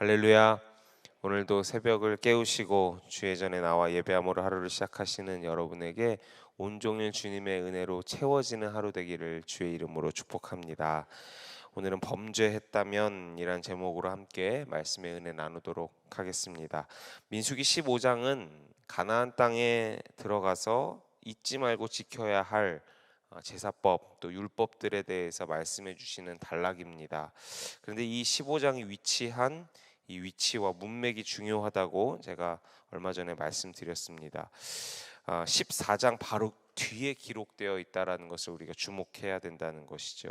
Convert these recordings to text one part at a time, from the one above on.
할렐루야. 오늘도 새벽을 깨우시고 주의 전에 나와 예배함으로 하루를 시작하시는 여러분에게 온종일 주님의 은혜로 채워지는 하루 되기를 주의 이름으로 축복합니다. 오늘은 범죄했다면이란 제목으로 함께 말씀의 은혜 나누도록 하겠습니다. 민수기 15장은 가나안 땅에 들어가서 잊지 말고 지켜야 할 어, 제사법 또 율법들에 대해서 말씀해 주시는 단락입니다. 그런데 이 15장이 위치한 이 위치와 문맥이 중요하다고 제가 얼마 전에 말씀드렸습니다. 14장 아, 바로 뒤에 기록되어 있다라는 것을 우리가 주목해야 된다는 것이죠.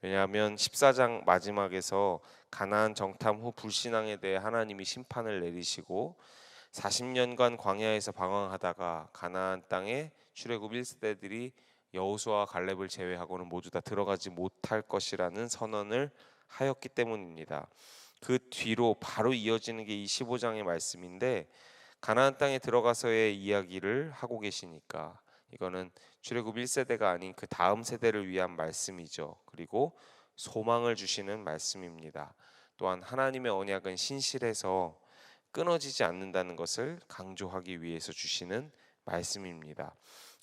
왜냐하면 14장 마지막에서 가나안 정탐 후 불신앙에 대해 하나님이 심판을 내리시고 40년간 광야에서 방황하다가 가나안 땅에 출애굽 1세대들이 여호수아와 갈렙을 제외하고는 모두 다 들어가지 못할 것이라는 선언을 하였기 때문입니다. 그 뒤로 바로 이어지는 게 이 15장의 말씀인데 가나안 땅에 들어가서의 이야기를 하고 계시니까 이거는 출애굽 1세대가 아닌 그 다음 세대를 위한 말씀이죠. 그리고 소망을 주시는 말씀입니다. 또한 하나님의 언약은 신실해서 끊어지지 않는다는 것을 강조하기 위해서 주시는 말씀입니다.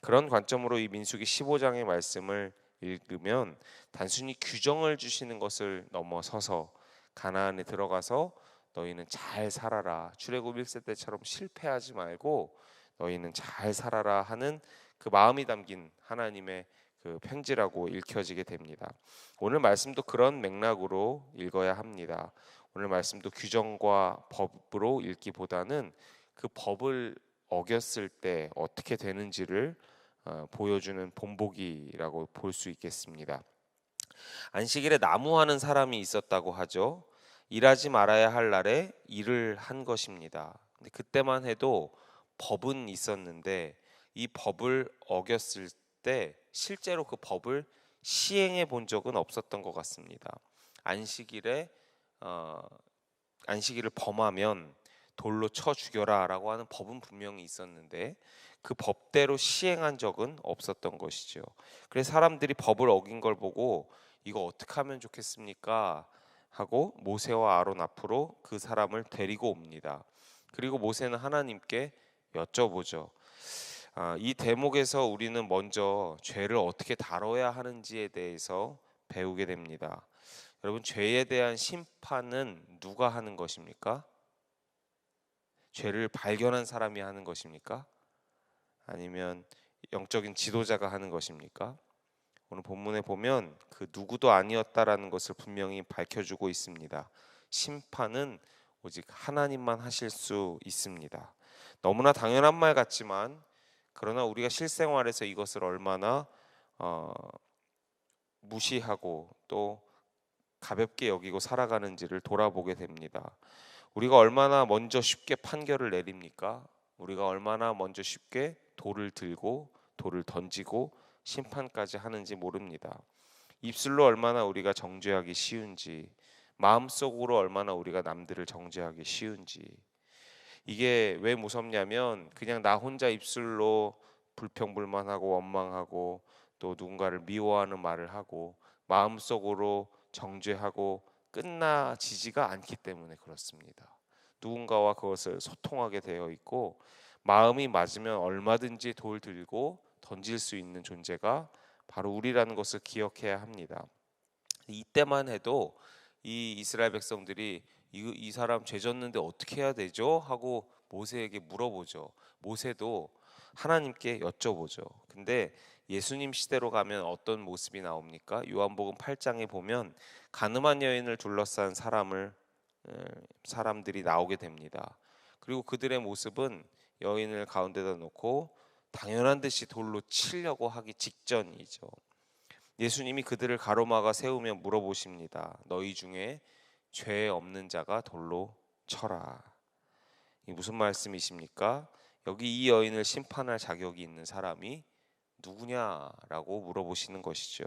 그런 관점으로 이 민수기 15장의 말씀을 읽으면 단순히 규정을 주시는 것을 넘어서서 가나안에 들어가서 너희는 잘 살아라. 출애굽 1세 때처럼 실패하지 말고 너희는 잘 살아라 하는 그 마음이 담긴 하나님의 그 편지라고 읽혀지게 됩니다. 오늘 말씀도 그런 맥락으로 읽어야 합니다. 오늘 말씀도 규정과 법으로 읽기보다는 그 법을 어겼을 때 어떻게 되는지를 어, 보여주는 본보기라고 볼 수 있겠습니다. 안식일에 나무하는 사람이 있었다고 하죠. 일하지 말아야 할 날에 일을 한 것입니다. 근데 그때만 해도 법은 있었는데 이 법을 어겼을 때 실제로 그 법을 시행해 본 적은 없었던 것 같습니다. 안식일에 어, 안식일을 범하면 돌로 쳐 죽여라라고 하는 법은 분명히 있었는데 그 법대로 시행한 적은 없었던 것이죠. 그래서 사람들이 법을 어긴 걸 보고 이거 어떻게 하면 좋겠습니까? 하고 모세와 아론 앞으로 그 사람을 데리고 옵니다. 그리고 모세는 하나님께 여쭤보죠. 아, 이 대목에서 우리는 먼저 죄를 어떻게 다뤄야 하는지에 대해서 배우게 됩니다. 여러분 죄에 대한 심판은 누가 하는 것입니까? 죄를 발견한 사람이 하는 것입니까? 아니면 영적인 지도자가 하는 것입니까? 오늘 본문에 보면 그 누구도 아니었다라는 것을 분명히 밝혀주고 있습니다. 심판은 오직 하나님만 하실 수 있습니다. 너무나 당연한 말 같지만 그러나 우리가 실생활에서 이것을 얼마나 어, 무시하고 또 가볍게 여기고 살아가는지를 돌아보게 됩니다. 우리가 얼마나 먼저 쉽게 판결을 내립니까? 우리가 얼마나 먼저 쉽게 돌을 들고 돌을 던지고 심판까지 하는지 모릅니다. 입술로 얼마나 우리가 정죄하기 쉬운지, 마음속으로 얼마나 우리가 남들을 정죄하기 쉬운지. 이게 왜 무섭냐면 그냥 나 혼자 입술로 불평불만하고 원망하고 또 누군가를 미워하는 말을 하고 마음속으로 정죄하고 끝나지지가 않기 때문에 그렇습니다. 누군가와 그것을 소통하게 되어 있고 마음이 맞으면 얼마든지 돌 들고 던질 수 있는 존재가 바로 우리라는 것을 기억해야 합니다. 이때만 해도 이 이스라엘 백성들이 이, 이 사람 죄 졌는데 어떻게 해야 되죠? 하고 모세에게 물어보죠. 모세도 하나님께 여쭤보죠. 근데 예수님 시대로 가면 어떤 모습이 나옵니까? 요한복음 8장에 보면 가늠한 여인을 둘러싼 사람을 사람들이 나오게 됩니다. 그리고 그들의 모습은 여인을 가운데다 놓고 당연한 듯이 돌로 치려고 하기 직전이죠. 예수님이 그들을 가로막아 세우며 물어보십니다. 너희 중에 죄 없는 자가 돌로 쳐라. 이 무슨 말씀이십니까? 여기 이 여인을 심판할 자격이 있는 사람이 누구냐라고 물어보시는 것이죠.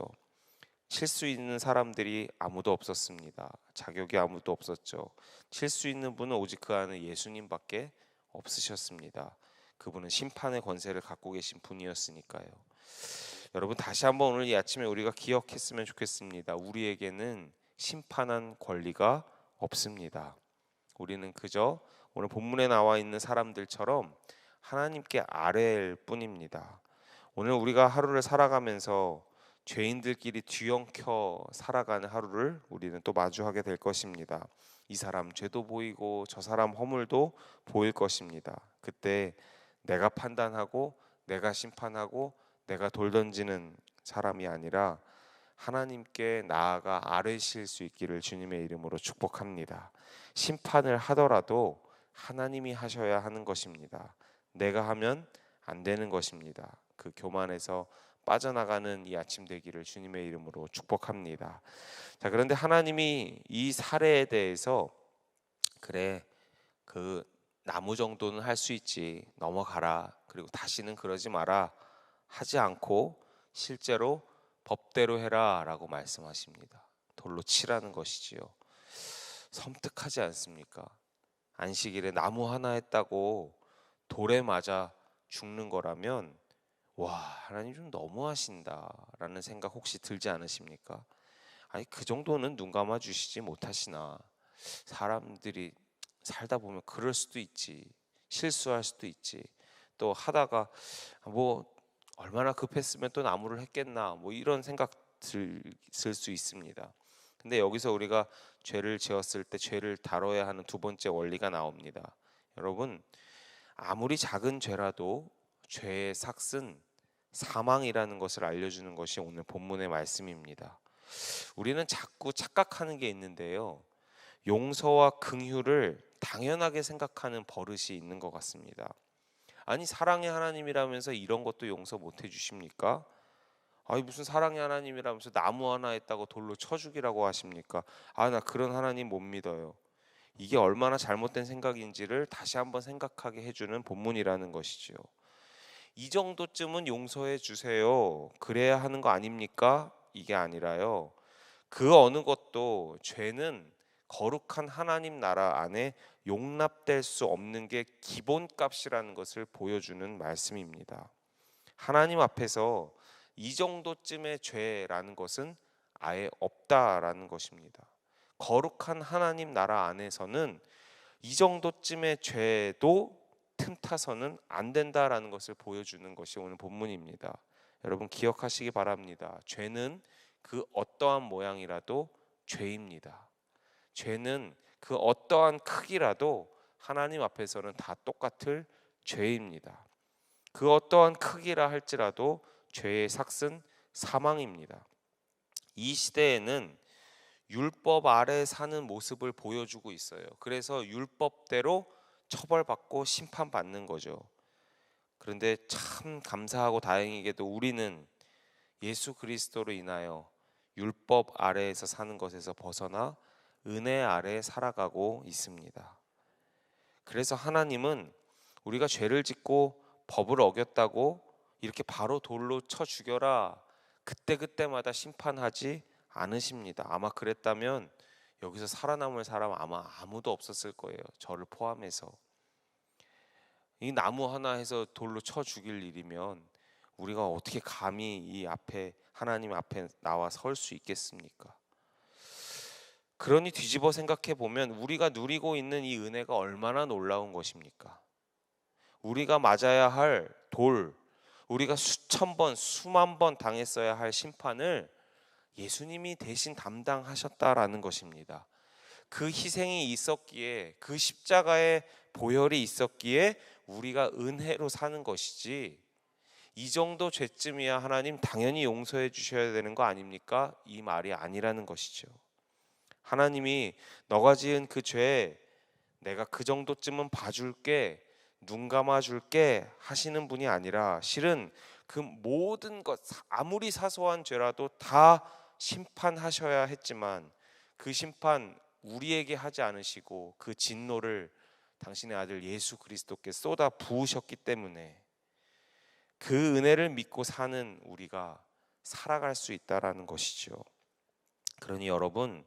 칠 수 있는 사람들이 아무도 없었습니다. 자격이 아무도 없었죠. 칠 수 있는 분은 오직 그 안에 예수님밖에 없으셨습니다. 그분은 심판의 권세를 갖고 계신 분이었으니까요. 여러분 다시 한번 오늘 이 아침에 우리가 기억했으면 좋겠습니다. 우리에게는 심판한 권리가 없습니다. 우리는 그저 오늘 본문에 나와 있는 사람들처럼 하나님께 아뢰일 뿐입니다. 오늘 우리가 하루를 살아가면서 죄인들끼리 뒤엉켜 살아가는 하루를 우리는 또 마주하게 될 것입니다. 이 사람 죄도 보이고 저 사람 허물도 보일 것입니다. 그때 내가 판단하고 내가 심판하고 내가 돌 던지는 사람이 아니라 하나님께 나아가 아뢰실 수 있기를 주님의 이름으로 축복합니다. 심판을 하더라도 하나님이 하셔야 하는 것입니다. 내가 하면 안 되는 것입니다. 그 교만에서 빠져나가는 이 아침 되기를 주님의 이름으로 축복합니다. 자, 그런데 하나님이 이 사례에 대해서 그래 그 나무 정도는 할 수 있지 넘어가라 그리고 다시는 그러지 마라 하지 않고 실제로 법대로 해라라고 말씀하십니다. 돌로 치라는 것이지요. 섬뜩하지 않습니까? 안식일에 나무 하나 했다고 돌에 맞아 죽는 거라면 와 하나님 좀 너무하신다라는 생각 혹시 들지 않으십니까? 아니 그 정도는 눈 감아 주시지 못하시나 사람들이 살다 보면 그럴 수도 있지 실수할 수도 있지 또 하다가 뭐 얼마나 급했으면 또 나무를 했겠나 뭐 이런 생각 들을 수 있습니다. 근데 여기서 우리가 죄를 지었을 때 죄를 다뤄야 하는 두 번째 원리가 나옵니다. 여러분 아무리 작은 죄라도 죄의 삭은 사망이라는 것을 알려주는 것이 오늘 본문의 말씀입니다. 우리는 자꾸 착각하는 게 있는데요. 용서와 긍휼을 당연하게 생각하는 버릇이 있는 것 같습니다. 아니 사랑의 하나님이라면서 이런 것도 용서 못 해주십니까? 아니 무슨 사랑의 하나님이라면서 나무 하나 했다고 돌로 쳐 죽이라고 하십니까? 아 나 그런 하나님 못 믿어요. 이게 얼마나 잘못된 생각인지를 다시 한번 생각하게 해주는 본문이라는 것이지요. 이 정도쯤은 용서해 주세요. 그래야 하는 거 아닙니까? 이게 아니라요. 그 어느 것도 죄는 거룩한 하나님 나라 안에 용납될 수 없는 게 기본값이라는 것을 보여주는 말씀입니다. 하나님 앞에서 이 정도쯤의 죄라는 것은 아예 없다라는 것입니다. 거룩한 하나님 나라 안에서는 이 정도쯤의 죄도 틈타서는 안 된다라는 것을 보여주는 것이 오늘 본문입니다. 여러분 기억하시기 바랍니다. 죄는 그 어떠한 모양이라도 죄입니다. 죄는 그 어떠한 크기라도 하나님 앞에서는 다 똑같을 죄입니다. 그 어떠한 크기라 할지라도 죄의 삭은 사망입니다. 이 시대에는 율법 아래 사는 모습을 보여주고 있어요. 그래서 율법대로 처벌받고 심판받는 거죠. 그런데 참 감사하고 다행이게도 우리는 예수 그리스도로 인하여 율법 아래에서 사는 것에서 벗어나 은혜 아래 살아가고 있습니다. 그래서 하나님은 우리가 죄를 짓고 법을 어겼다고 이렇게 바로 돌로 쳐 죽여라 그때그때마다 심판하지 않으십니다. 아마 그랬다면 여기서 살아남을 사람 아마 아무도 없었을 거예요. 저를 포함해서. 이 나무 하나 해서 돌로 쳐 죽일 일이면 우리가 어떻게 감히 이 앞에 하나님 앞에 나와 설 수 있겠습니까? 그러니 뒤집어 생각해 보면 우리가 누리고 있는 이 은혜가 얼마나 놀라운 것입니까? 우리가 맞아야 할 돌, 우리가 수천 번, 수만 번 당했어야 할 심판을 예수님이 대신 담당하셨다라는 것입니다. 그 희생이 있었기에 그 십자가의 보혈이 있었기에 우리가 은혜로 사는 것이지 이 정도 죄쯤이야 하나님 당연히 용서해 주셔야 되는 거 아닙니까? 이 말이 아니라는 것이죠. 하나님이 너가 지은 그 죄 내가 그 정도쯤은 봐줄게 눈 감아줄게 하시는 분이 아니라 실은 그 모든 것 아무리 사소한 죄라도 다 심판하셔야 했지만 그 심판 우리에게 하지 않으시고 그 진노를 당신의 아들 예수 그리스도께 쏟아 부으셨기 때문에 그 은혜를 믿고 사는 우리가 살아갈 수 있다라는 것이죠. 그러니 여러분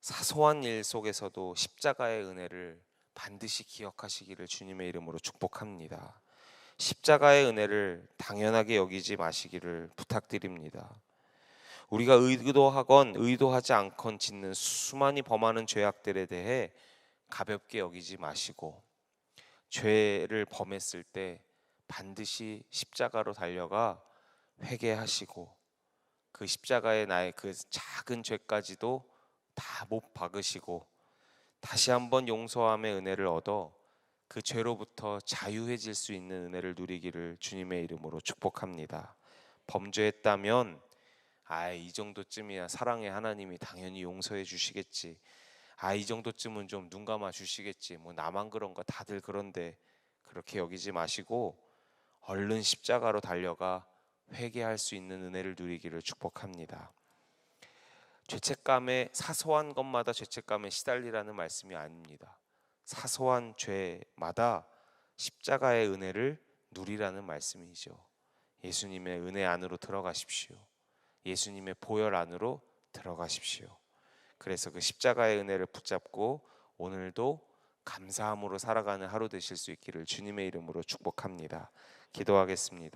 사소한 일 속에서도 십자가의 은혜를 반드시 기억하시기를 주님의 이름으로 축복합니다. 십자가의 은혜를 당연하게 여기지 마시기를 부탁드립니다. 우리가 의도하건 의도하지 않건 짓는 수많이 범하는 죄악들에 대해 가볍게 여기지 마시고 죄를 범했을 때 반드시 십자가로 달려가 회개하시고 그 십자가의 나의 그 작은 죄까지도 다 못 박으시고 다시 한번 용서함의 은혜를 얻어 그 죄로부터 자유해질 수 있는 은혜를 누리기를 주님의 이름으로 축복합니다. 범죄했다면 아, 이 정도쯤이야 사랑의 하나님이 당연히 용서해 주시겠지. 아, 이 정도쯤은 좀 눈 감아 주시겠지. 뭐 나만 그런가 다들 그런데 그렇게 여기지 마시고 얼른 십자가로 달려가 회개할 수 있는 은혜를 누리기를 축복합니다. 죄책감에 사소한 것마다 죄책감에 시달리라는 말씀이 아닙니다. 사소한 죄마다 십자가의 은혜를 누리라는 말씀이죠. 예수님의 은혜 안으로 들어가십시오. 예수님의 보혈 안으로 들어가십시오. 그래서 그 십자가의 은혜를 붙잡고 오늘도 감사함으로 살아가는 하루 되실 수 있기를 주님의 이름으로 축복합니다. 기도하겠습니다.